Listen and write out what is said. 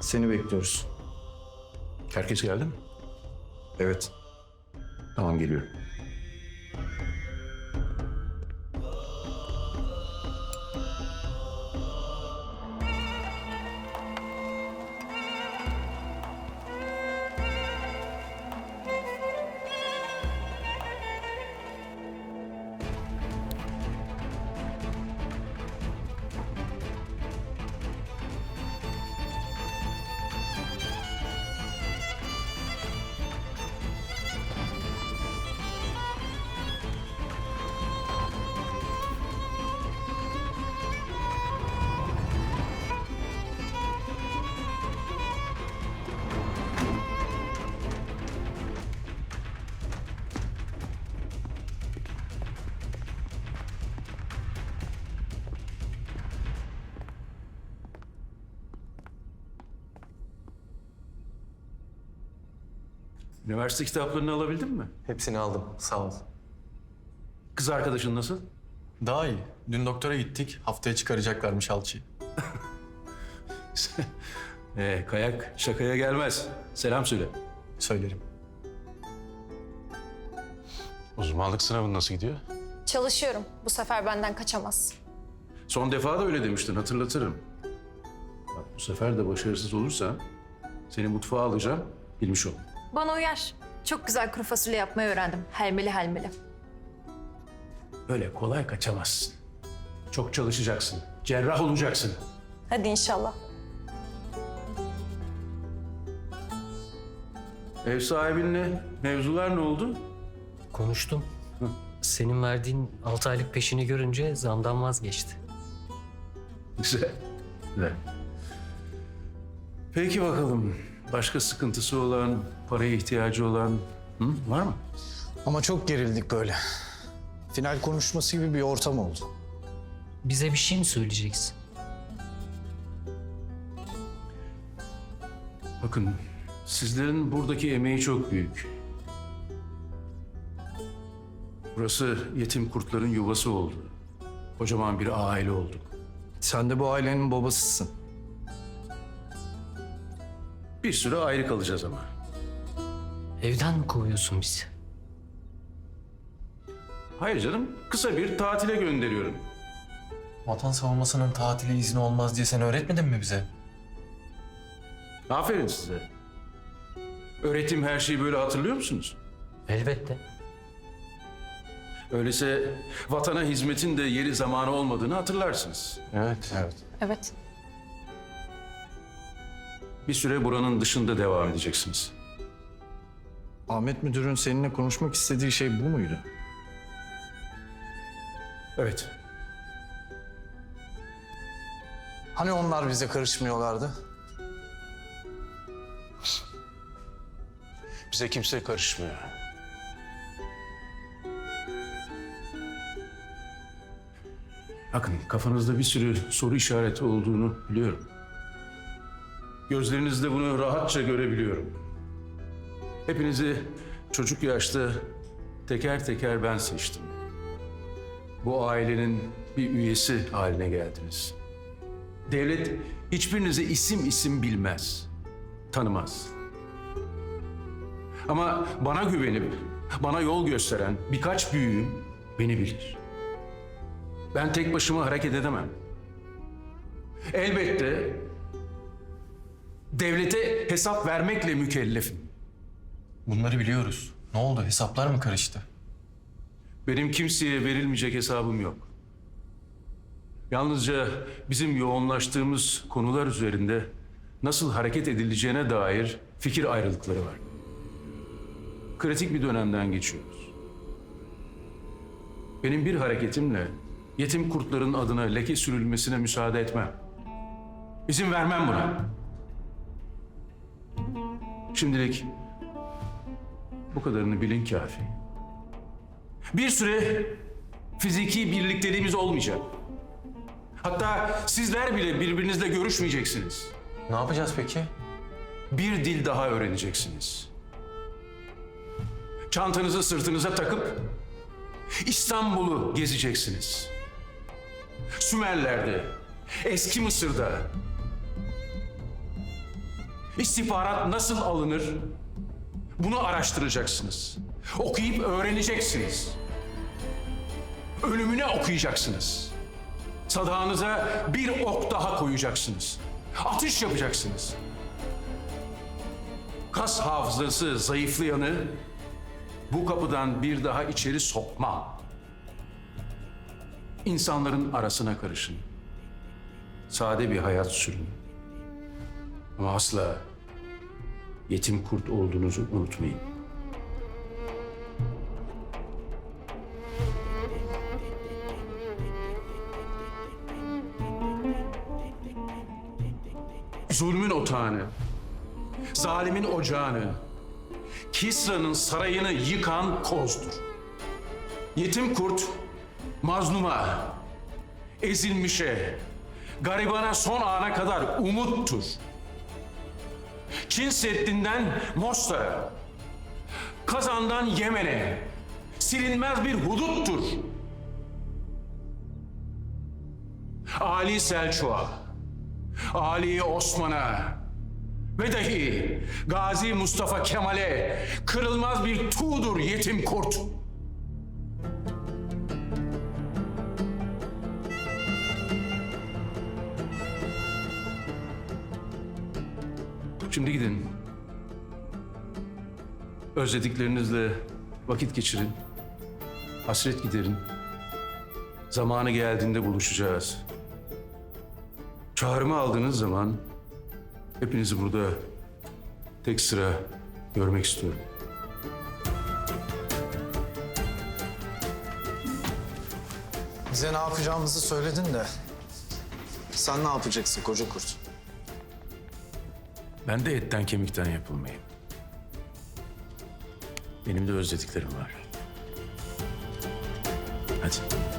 Seni bekliyoruz. Herkes geldi mi? Evet. Tamam geliyorum. Üniversite kitaplarını alabildin mi? Hepsini aldım. Sağ ol. Kız arkadaşın nasıl? Daha iyi. Dün doktora gittik. Haftaya çıkaracaklarmış alçıyı. Ee, kayak şakaya gelmez. Selam söyle. Söylerim. Uzmanlık sınavın nasıl gidiyor? Çalışıyorum. Bu sefer benden kaçamaz. Son defa da öyle demiştin hatırlatırım. Bak, bu sefer de başarısız olursa seni mutfağa alacağım bilmiş ol. Bana uyar. Çok güzel kuru fasulye yapmayı öğrendim. Helmeli helmeli. Öyle kolay kaçamazsın. Çok çalışacaksın. Cerrah olacaksın. Hadi inşallah. Ev sahibinle mevzular ne oldu? Konuştum. Senin verdiğin 6 aylık peşini görünce zamdan vazgeçti. Güzel. Güzel. Peki bakalım. Başka sıkıntısı olan, paraya ihtiyacı olan hı? var mı? Ama çok gerildik böyle. Final konuşması gibi bir ortam oldu. Bize bir şey mi söyleyeceksin? Bakın, sizlerin buradaki emeği çok büyük. Burası yetim kurtların yuvası oldu. Kocaman bir aile olduk. Sen de bu ailenin babasısın. Bir süre ayrı kalacağız ama. Evden mi kovuyorsun bizi? Hayır canım, kısa bir tatile gönderiyorum. Vatan savunmasının tatili izni olmaz diye sen öğretmedin mi bize? Aferin size. Öğrettiğim her şeyi böyle hatırlıyor musunuz? Elbette. Öyleyse vatana hizmetin de yeri zamanı olmadığını hatırlarsınız. Evet. Evet. Evet. Bir süre buranın dışında devam edeceksiniz. Ahmet Müdür'ün seninle konuşmak istediği şey bu muydu? Evet. Hani onlar bize karışmıyorlardı? Bize kimse karışmıyor. Bakın kafanızda bir sürü soru işareti olduğunu biliyorum. Gözlerinizde bunu rahatça görebiliyorum. Hepinizi çocuk yaşta teker teker ben seçtim. Bu ailenin bir üyesi haline geldiniz. Devlet hiçbirinize isim isim bilmez, tanımaz. Ama bana güvenip bana yol gösteren birkaç büyüğüm beni bilir. Ben tek başıma hareket edemem. Elbette devlete hesap vermekle mükellefim. Bunları biliyoruz. Ne oldu? Hesaplar mı karıştı? Benim kimseye verilmeyecek hesabım yok. Yalnızca bizim yoğunlaştığımız konular üzerinde nasıl hareket edileceğine dair fikir ayrılıkları var. Kritik bir dönemden geçiyoruz. Benim bir hareketimle yetim kurtların adına leke sürülmesine müsaade etmem. İzin vermem buna. Şimdilik bu kadarını bilin kafi. Bir süre fiziki birlikteliğimiz olmayacak. Hatta sizler bile birbirinizle görüşmeyeceksiniz. Ne yapacağız peki? Bir dil daha öğreneceksiniz. Çantanızı sırtınıza takıp İstanbul'u gezeceksiniz. Sümerler'de, Eski Mısır'da, istihbarat nasıl alınır? Bunu araştıracaksınız. Okuyup öğreneceksiniz. Ölümüne okuyacaksınız. Sadağınıza bir ok daha koyacaksınız. Atış yapacaksınız. Kas hafızası zayıflayanı bu kapıdan bir daha içeri sokmam. İnsanların arasına karışın. Sade bir hayat sürün. Ama asla yetim kurt olduğunuzu unutmayın. Zulmün otağını, zalimin ocağını, Kisra'nın sarayını yıkan kozdur. Yetim kurt, mazluma, ezilmişe, garibana son ana kadar umuttur. Çin Seddi'nden Mostar'a, Kazan'dan Yemen'e silinmez bir huduttur. Ali Selçuk'a, Ali Osman'a ve dahi Gazi Mustafa Kemal'e kırılmaz bir tuğdur yetim kurt. Şimdi gidin. Özlediklerinizle vakit geçirin. Hasret giderin. Zamanı geldiğinde buluşacağız. Çağrımı aldığınız zaman hepinizi burada tek sıra görmek istiyorum. Bize ne yapacağımızı söyledin de. Sen ne yapacaksın koca kurt? Ben de etten kemikten yapılmayayım. Benim de özlediklerim var. Hadi.